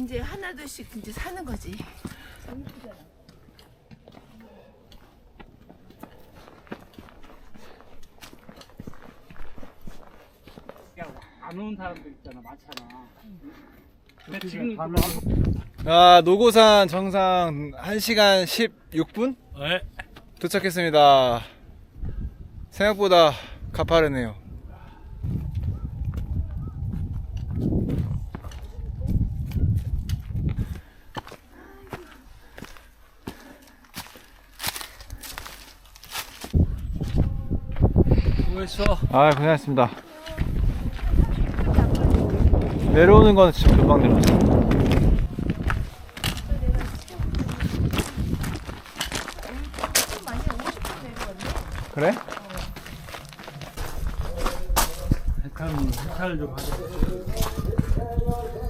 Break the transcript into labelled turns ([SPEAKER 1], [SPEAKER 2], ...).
[SPEAKER 1] 이제 하나둘씩 이제 사는 거지.
[SPEAKER 2] 안 오는 사람들 있잖아 많잖아 근데 지금
[SPEAKER 3] 아, 노고산 정상 1시간 16분
[SPEAKER 2] 네.
[SPEAKER 3] 도착했습니다. 생각보다 가파르네요.
[SPEAKER 2] 수고했어
[SPEAKER 3] 아, 고생하셨습니다. 내려오는 건 진짜 금방 내려왔어. 그래?
[SPEAKER 2] 해탈 해탈 좀 하자